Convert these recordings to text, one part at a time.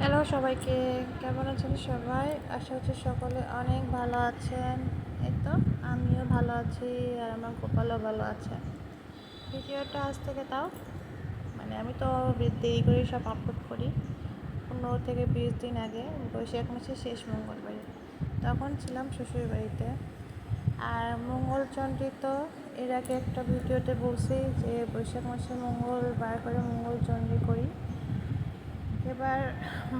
Hello সবাইকে। কেমন আছেন সবাই? আশা হচ্ছে সকলে অনেক ভালো আছেন। এই তো, আমিও ভালো আছি আর আমার গোপালও ভালো আছে। ভিডিওটা আজ থেকে তাও মানে আমি তো দেরি করে সব আপলোড করি। পনেরো থেকে বিশ দিন আগে বৈশাখ মাসের শেষ মঙ্গলবারে তখন ছিলাম শ্বশুর বাড়িতে। আর মঙ্গলচন্ডী তো এর আগে একটা ভিডিওতে বলছি যে বৈশাখ মাসে মঙ্গলবার করে মঙ্গলচন্ডী করি এবার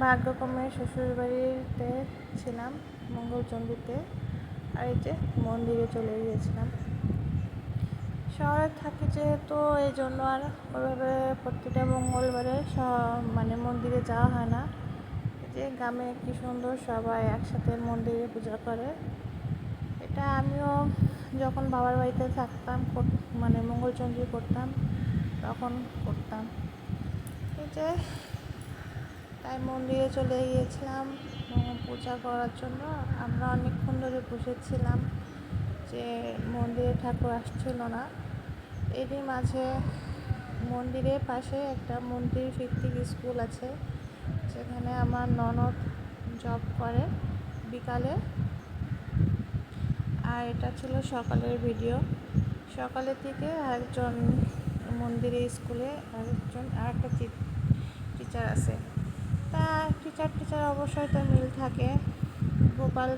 ভাগ্যক্রমে শ্বশুরবাড়িতে ছিলাম, মঙ্গলচণ্ডীতে, আর এই যে মন্দিরে চলে গিয়েছিলাম। শহরে থাকি যেহেতু, এই জন্য আর ওইভাবে প্রতিটা মঙ্গলবারে মানে মন্দিরে যাওয়া হয় না। যে গ্রামে কি সুন্দর সবাই একসাথে মন্দিরে পূজা করে। এটা আমিও যখন বাবার বাড়িতে থাকতাম মানে মঙ্গলচন্ডী করতাম, তখন করতাম। এই যে তাই মন্দিরে চলে গিয়েছিলাম পূজা করার জন্য। আমরা অনেকক্ষণ ধরে বসেছিলাম যে মন্দিরে ঠাকুর আসছিল না। এরই মাঝে মন্দিরের পাশে একটা মন্দির ভিত্তিক স্কুল আছে, যেখানে আমার ননদ জব করে বিকালে। আর এটা ছিল সকালের ভিডিও। সকালের দিকে একজন মন্দিরে স্কুলে আরেকজন আর একটা টিচার আছে। তা টিচার টিচার অবশ্যই তো মিল থাকে। গোপাল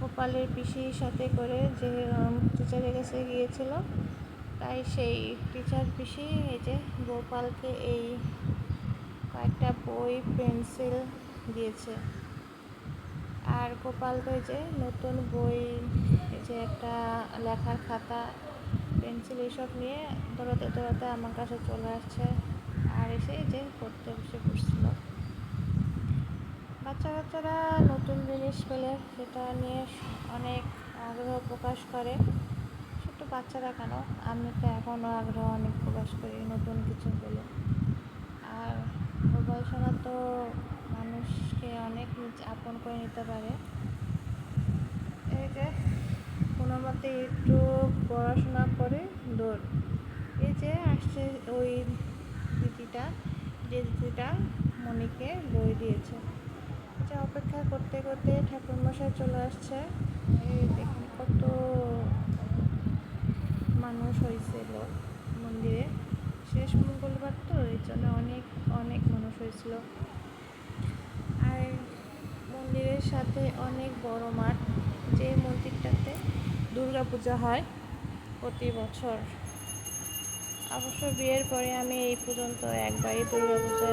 গোপালের পিসির সাথে করে যে টিচারের কাছে গিয়েছিল, তাই সেই টিচার পিসি, এই যে গোপালকে এই কয়েকটা বই, পেন্সিল দিয়েছে। আর গোপাল তো যে নতুন বই যে একটা লেখার খাতা, পেন্সিল এইসব নিয়ে দৌড়াতে দৌড়াতে আমার কাছে চলে আসছে। এসে যে পড়তে বসে পড়ছিল। বাচ্চা কাচ্চারা নতুন জিনিস পেলে সেটা নিয়ে অনেক আগ্রহ প্রকাশ করে। ছোট্ট বাচ্চারা কেন? আমি তো এখনও আগ্রহ অনেক প্রকাশ করি নতুন কিছু পেলে। আর গবেষণা তো মানুষকে অনেক আপন করে নিতে পারে। এই যে কোনো মতে একটু পড়াশোনা করে দৌড়। এই যে আসছে ওই দিদিটা যে দিদিটা মনিকে বই দিয়েছে। যে অপেক্ষা করতে করতে ঠাকুরমশাই চলে আসছে। এই দেখুন কত মানুষ হয়েছিল মন্দিরে। শেষ মঙ্গলবার তো, এই জন্য অনেক অনেক মানুষ হয়েছিল। আর মন্দিরের সাথে অনেক বড় মাঠ, যে মন্দিরটাতে দুর্গা পূজা হয় প্রতি বছর। অবশ্য বিয়ের পরে আমি এই পর্যন্ত একবারই দুর্গা পূজা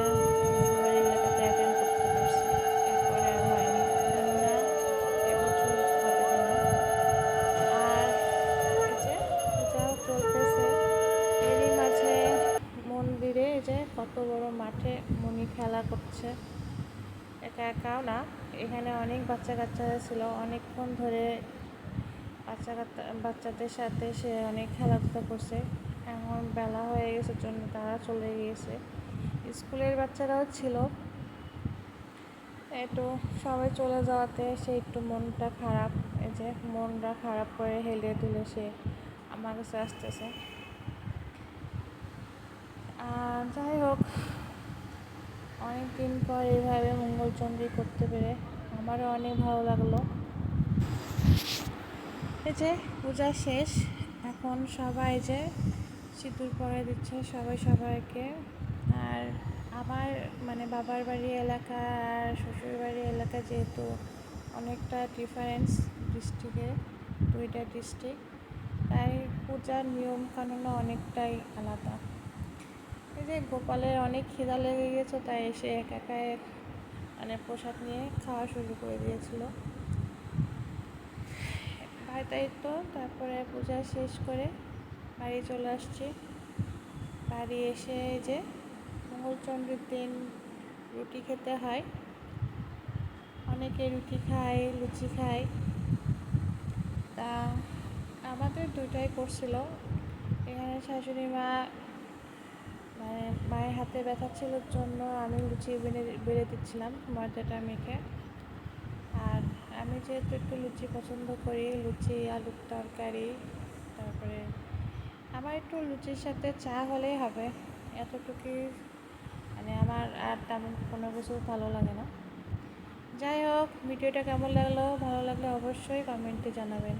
আর যে পূজাও চলতেছে, এরই মাঝে মন্দিরে যে কত বড় মাঠে মনি খেলা করছে। একা একাও না, এখানে অনেক বাচ্চা কাচ্চারা ছিল। অনেকক্ষণ ধরে বাচ্চা বাচ্চাদের সাথে সে অনেক খেলাধুলা করছে। এখন বেলা হয়ে গেছে, জন্য তারা চলে গিয়েছে। স্কুলের বাচ্চারাও ছিল। একটু সবাই চলে যাওয়াতে সে একটু মনটা খারাপ, এই যে মনটা খারাপ করে হেলে তুলে সে আমার কাছে আসতেছে। আর যাই হোক অনেক দিন পর এইভাবে মঙ্গলচন্দ্রী করতে পেরে আমারও অনেক ভালো লাগল। এই যে পূজা শেষ, এখন সবাই যে সিঁদুর পরে দিচ্ছে সবাই সবাইকে। আর আমার মানে বাবার বাড়ি এলাকা আর শ্বশুর বাড়ি এলাকা যেহেতু অনেকটা ডিফারেন্স ডিস্ট্রিক্টে দুইটা ডিস্ট্রিক্ট তাই পূজার নিয়ম কানুনও অনেকটাই আলাদা। এই যে গোপালের অনেক খিদা লেগে গেছে, তাই এসে এক একাই মানে প্রসাদ নিয়ে খাওয়া শুরু করে দিয়েছিল। ভাই তাই তো। তারপরে পূজা শেষ করে বাড়ি চলে আসছি। বাড়ি এসে যে মঙ্গলচন্দ্রের দিন রুটি খেতে হয়। অনেকে রুটি খায়, লুচি খায়। তা আমাদের দুটাই করছিল। এখানে শাশুড়ি মা মানে মায়ের হাতে ব্যথা ছিল জন্য আমি লুচি বেড়ে বেড়ে দিচ্ছিলাম ময়দাটা মেখে। আর আমি যেহেতু একটু লুচি পছন্দ করি, লুচি, আলুর তরকারি, তারপরে আমার একটু লুচির সাথে চা হলেই হবে। এতটুকুই মানে আমার আর তেমন কোনো কিছু ভালো লাগে না। যাই হোক, ভিডিওটা কেমন লাগল, ভালো লাগলে অবশ্যই কমেন্টে জানাবেন।